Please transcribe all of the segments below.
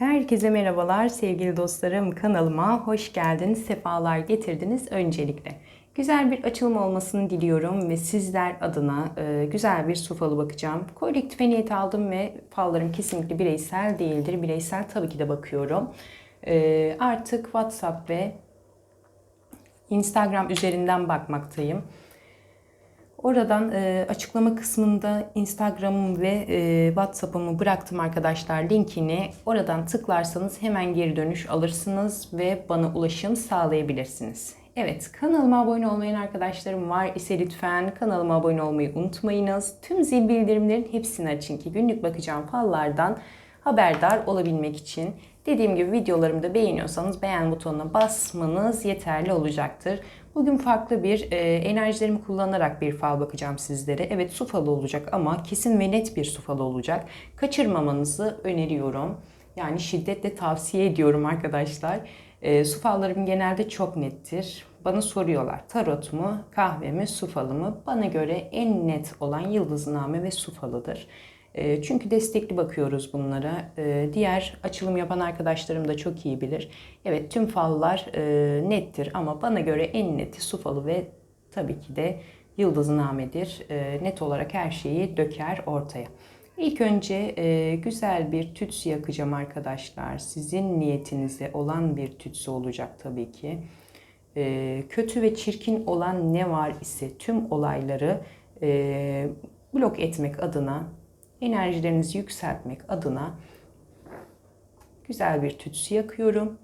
Herkese merhabalar sevgili dostlarım. Kanalıma hoş geldiniz, sefalar getirdiniz öncelikle. Güzel bir açılım olmasını diliyorum ve sizler adına e, güzel bir su falı bakacağım. Kolektife niyet aldım ve fallarım kesinlikle bireysel değildir. Bireysel tabii ki de bakıyorum. E, artık WhatsApp ve Instagram üzerinden bakmaktayım. Oradan e, açıklama kısmında Instagram'ım ve e, WhatsApp'ımı bıraktım arkadaşlar linkini. Oradan tıklarsanız hemen geri dönüş alırsınız ve bana ulaşım sağlayabilirsiniz. Evet kanalıma abone olmayan arkadaşlarım var ise lütfen kanalıma abone olmayı unutmayınız. Tüm zil bildirimlerin hepsini açın ki günlük bakacağım fallardan haberdar olabilmek için. Dediğim gibi videolarımı da beğeniyorsanız beğen butonuna basmanız yeterli olacaktır. Bugün farklı bir e, enerjilerimi kullanarak bir fal bakacağım sizlere. Evet su falı olacak ama kesin ve net bir su falı olacak. Kaçırmamanızı öneriyorum. Yani şiddetle tavsiye ediyorum arkadaşlar. E, su fallarım genelde çok nettir. Bana soruyorlar tarot mu, kahve mi, su falı mı? Bana göre en net olan yıldızname ve su falıdır. E, çünkü destekli bakıyoruz bunlara. E, diğer açılım yapan arkadaşlarım da çok iyi bilir. Evet tüm fallar e, nettir ama bana göre en neti su falı ve tabii ki de yıldıznamedir. Net olarak her şeyi döker ortaya. İlk önce güzel bir tütsü yakacağım arkadaşlar. Sizin niyetinize olan bir tütsü olacak tabii ki. Kötü ve çirkin olan ne var ise tüm olayları blok etmek adına enerjilerinizi yükseltmek adına güzel bir tütsü yakıyorum.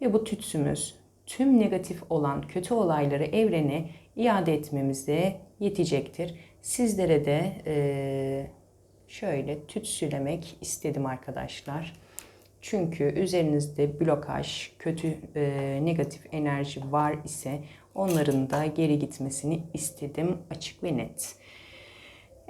Ve bu tütsümüz tüm negatif olan kötü olayları evrene iade etmemize yetecektir. Sizlere de e, şöyle tütsülemek istedim arkadaşlar. Çünkü üzerinizde blokaj, kötü e, negatif enerji var ise onların da geri gitmesini istedim açık ve net.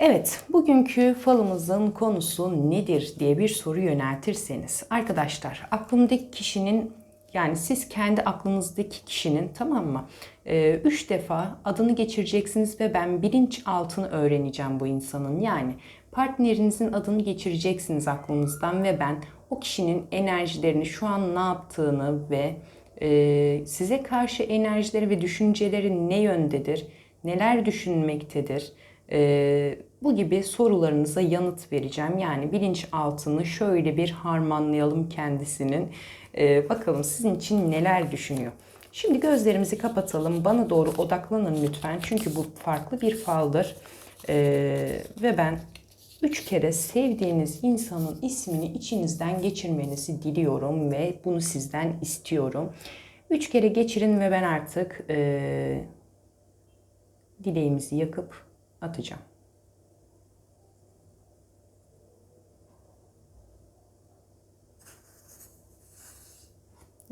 Evet, bugünkü falımızın konusu nedir diye bir soru yöneltirseniz. Arkadaşlar, aklımdaki kişinin yani siz kendi aklınızdaki kişinin tamam mı? Ee, üç defa adını geçireceksiniz ve ben bilinç altını öğreneceğim bu insanın. Yani partnerinizin adını geçireceksiniz aklınızdan ve ben o kişinin enerjilerini şu an ne yaptığını ve e, size karşı enerjileri ve düşünceleri ne yöndedir, neler düşünmektedir, e, bu gibi sorularınıza yanıt vereceğim. Yani bilinçaltını şöyle bir harmanlayalım kendisinin. Ee, bakalım sizin için neler düşünüyor. Şimdi gözlerimizi kapatalım. Bana doğru odaklanın lütfen. Çünkü bu farklı bir faldır. Ee, ve ben üç kere sevdiğiniz insanın ismini içinizden geçirmenizi diliyorum ve bunu sizden istiyorum. Üç kere geçirin ve ben artık e, dileğimizi yakıp atacağım.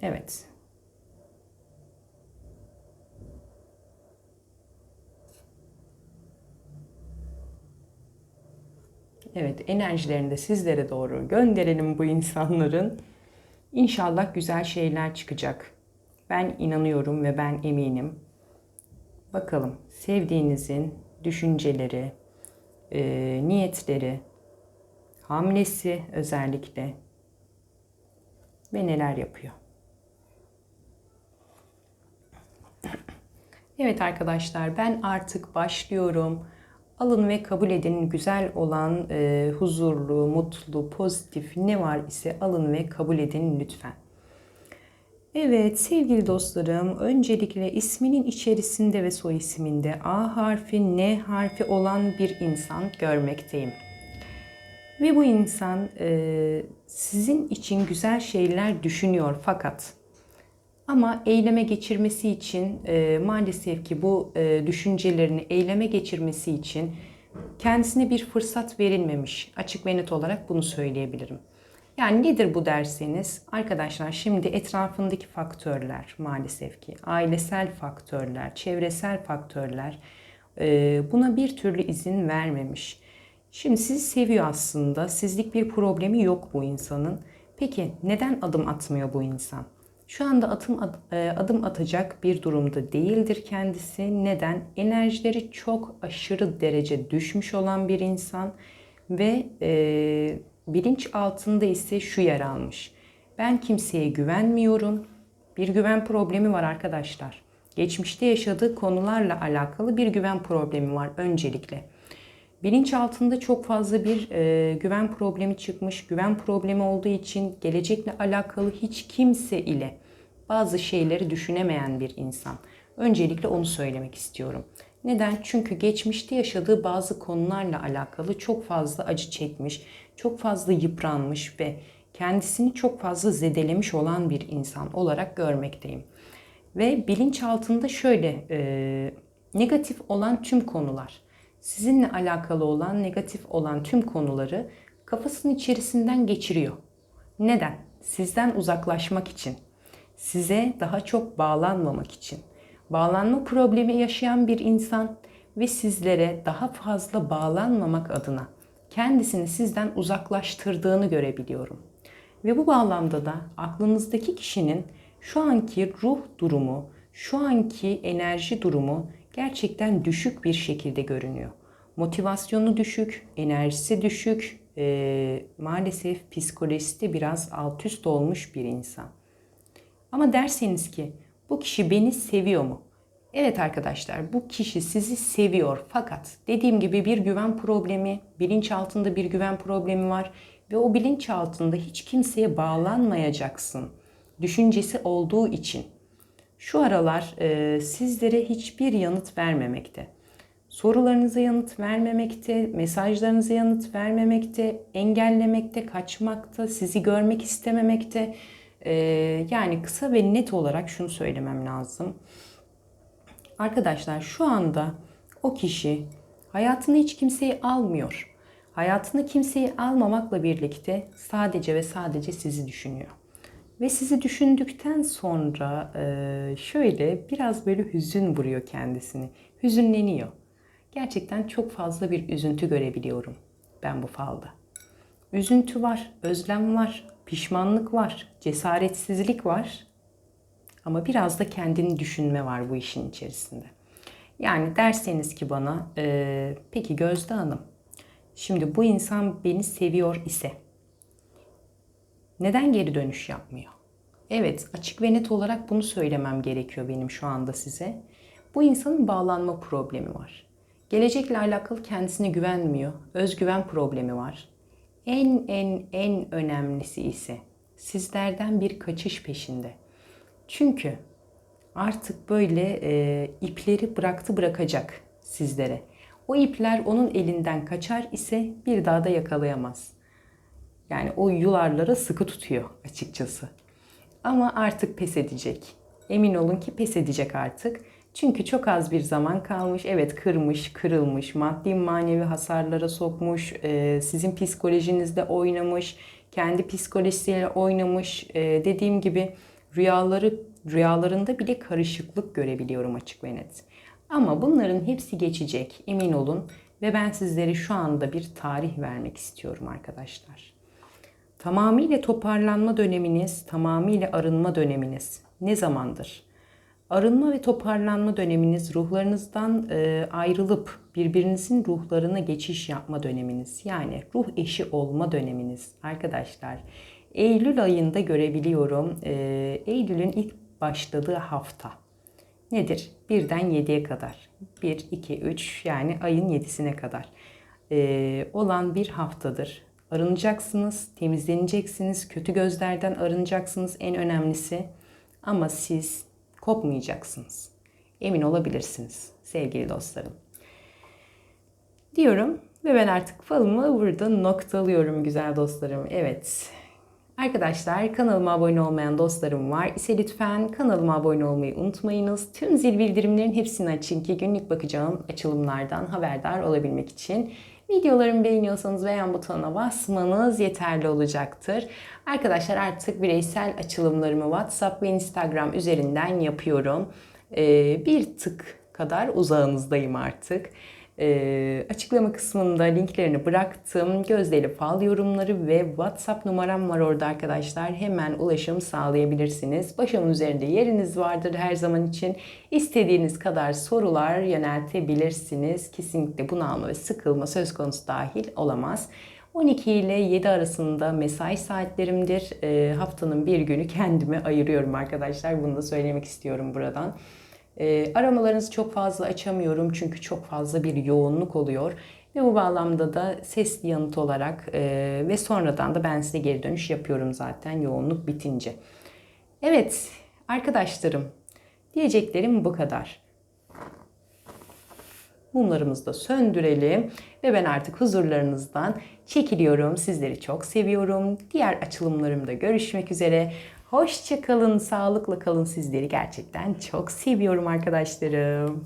Evet. Evet, enerjilerini de sizlere doğru gönderelim bu insanların. İnşallah güzel şeyler çıkacak. Ben inanıyorum ve ben eminim. Bakalım sevdiğinizin düşünceleri, e, niyetleri, hamlesi özellikle ve neler yapıyor. Evet arkadaşlar ben artık başlıyorum. Alın ve kabul edin güzel olan e, huzurlu, mutlu, pozitif ne var ise alın ve kabul edin lütfen. Evet sevgili dostlarım öncelikle isminin içerisinde ve soy isminde A harfi, N harfi olan bir insan görmekteyim. Ve bu insan e, sizin için güzel şeyler düşünüyor fakat ama eyleme geçirmesi için e, maalesef ki bu e, düşüncelerini eyleme geçirmesi için kendisine bir fırsat verilmemiş. Açık ve net olarak bunu söyleyebilirim. Yani nedir bu derseniz arkadaşlar şimdi etrafındaki faktörler maalesef ki ailesel faktörler, çevresel faktörler e, buna bir türlü izin vermemiş. Şimdi sizi seviyor aslında. Sizlik bir problemi yok bu insanın. Peki neden adım atmıyor bu insan? Şu anda atım e, adım atacak bir durumda değildir kendisi. Neden? Enerjileri çok aşırı derece düşmüş olan bir insan ve e, Bilinç altında ise şu yer almış. Ben kimseye güvenmiyorum. Bir güven problemi var arkadaşlar. Geçmişte yaşadığı konularla alakalı bir güven problemi var öncelikle. Bilinç altında çok fazla bir e, güven problemi çıkmış. Güven problemi olduğu için gelecekle alakalı hiç kimse ile bazı şeyleri düşünemeyen bir insan. Öncelikle onu söylemek istiyorum. Neden? Çünkü geçmişte yaşadığı bazı konularla alakalı çok fazla acı çekmiş, çok fazla yıpranmış ve kendisini çok fazla zedelemiş olan bir insan olarak görmekteyim. Ve bilinç altında şöyle e, negatif olan tüm konular, sizinle alakalı olan negatif olan tüm konuları kafasının içerisinden geçiriyor. Neden? Sizden uzaklaşmak için, size daha çok bağlanmamak için. Bağlanma problemi yaşayan bir insan ve sizlere daha fazla bağlanmamak adına kendisini sizden uzaklaştırdığını görebiliyorum. Ve bu bağlamda da aklınızdaki kişinin şu anki ruh durumu, şu anki enerji durumu gerçekten düşük bir şekilde görünüyor. Motivasyonu düşük, enerjisi düşük, e, maalesef psikolojisi de biraz alt üst olmuş bir insan. Ama derseniz ki bu kişi beni seviyor mu? Evet arkadaşlar bu kişi sizi seviyor fakat dediğim gibi bir güven problemi, bilinç altında bir güven problemi var ve o bilinç altında hiç kimseye bağlanmayacaksın düşüncesi olduğu için şu aralar e, sizlere hiçbir yanıt vermemekte. Sorularınıza yanıt vermemekte, mesajlarınıza yanıt vermemekte, engellemekte, kaçmakta, sizi görmek istememekte. E, yani kısa ve net olarak şunu söylemem lazım. Arkadaşlar şu anda o kişi hayatına hiç kimseyi almıyor. Hayatına kimseyi almamakla birlikte sadece ve sadece sizi düşünüyor. Ve sizi düşündükten sonra e, şöyle biraz böyle hüzün vuruyor kendisini. Hüzünleniyor. Gerçekten çok fazla bir üzüntü görebiliyorum ben bu falda. Üzüntü var, özlem var, pişmanlık var, cesaretsizlik var. Ama biraz da kendini düşünme var bu işin içerisinde. Yani derseniz ki bana, e, peki Gözde Hanım, şimdi bu insan beni seviyor ise neden geri dönüş yapmıyor? Evet, açık ve net olarak bunu söylemem gerekiyor benim şu anda size. Bu insanın bağlanma problemi var. Gelecekle alakalı kendisine güvenmiyor. Özgüven problemi var. En en en önemlisi ise sizlerden bir kaçış peşinde. Çünkü artık böyle e, ipleri bıraktı bırakacak sizlere. O ipler onun elinden kaçar ise bir daha da yakalayamaz. Yani o yularlara sıkı tutuyor açıkçası. Ama artık pes edecek. Emin olun ki pes edecek artık. Çünkü çok az bir zaman kalmış. Evet kırmış, kırılmış, maddi manevi hasarlara sokmuş, e, sizin psikolojinizde oynamış, kendi psikolojisiyle oynamış. E, dediğim gibi rüyaları rüyalarında bile karışıklık görebiliyorum açık ve net. Ama bunların hepsi geçecek emin olun ve ben sizlere şu anda bir tarih vermek istiyorum arkadaşlar. Tamamıyla toparlanma döneminiz, tamamıyla arınma döneminiz ne zamandır? Arınma ve toparlanma döneminiz ruhlarınızdan e, ayrılıp birbirinizin ruhlarına geçiş yapma döneminiz. Yani ruh eşi olma döneminiz arkadaşlar. Eylül ayında görebiliyorum. E, Eylül'ün ilk başladığı hafta. Nedir? Birden 7'ye kadar. 1, 2, 3 yani ayın 7'sine kadar e, olan bir haftadır. Arınacaksınız, temizleneceksiniz, kötü gözlerden arınacaksınız en önemlisi. Ama siz kopmayacaksınız. Emin olabilirsiniz sevgili dostlarım. Diyorum ve ben artık falımı burada noktalıyorum güzel dostlarım. Evet. Arkadaşlar kanalıma abone olmayan dostlarım var ise lütfen kanalıma abone olmayı unutmayınız. Tüm zil bildirimlerin hepsini açın ki günlük bakacağım açılımlardan haberdar olabilmek için. Videolarımı beğeniyorsanız beğen butonuna basmanız yeterli olacaktır. Arkadaşlar artık bireysel açılımlarımı WhatsApp ve Instagram üzerinden yapıyorum. Ee, bir tık kadar uzağınızdayım artık. Ee, açıklama kısmında linklerini bıraktım. Gözdeli fal yorumları ve WhatsApp numaram var orada arkadaşlar. Hemen ulaşım sağlayabilirsiniz. Başımın üzerinde yeriniz vardır her zaman için. İstediğiniz kadar sorular yöneltebilirsiniz. Kesinlikle bunalma ve sıkılma söz konusu dahil olamaz. 12 ile 7 arasında mesai saatlerimdir. E, haftanın bir günü kendime ayırıyorum arkadaşlar. Bunu da söylemek istiyorum buradan. E, aramalarınızı çok fazla açamıyorum çünkü çok fazla bir yoğunluk oluyor. Ve bu bağlamda da sesli yanıt olarak e, ve sonradan da ben size geri dönüş yapıyorum zaten yoğunluk bitince. Evet arkadaşlarım diyeceklerim bu kadar. Mumlarımızı da söndürelim ve ben artık huzurlarınızdan çekiliyorum. Sizleri çok seviyorum. Diğer açılımlarımda görüşmek üzere. Hoşça kalın, sağlıkla kalın. Sizleri gerçekten çok seviyorum arkadaşlarım.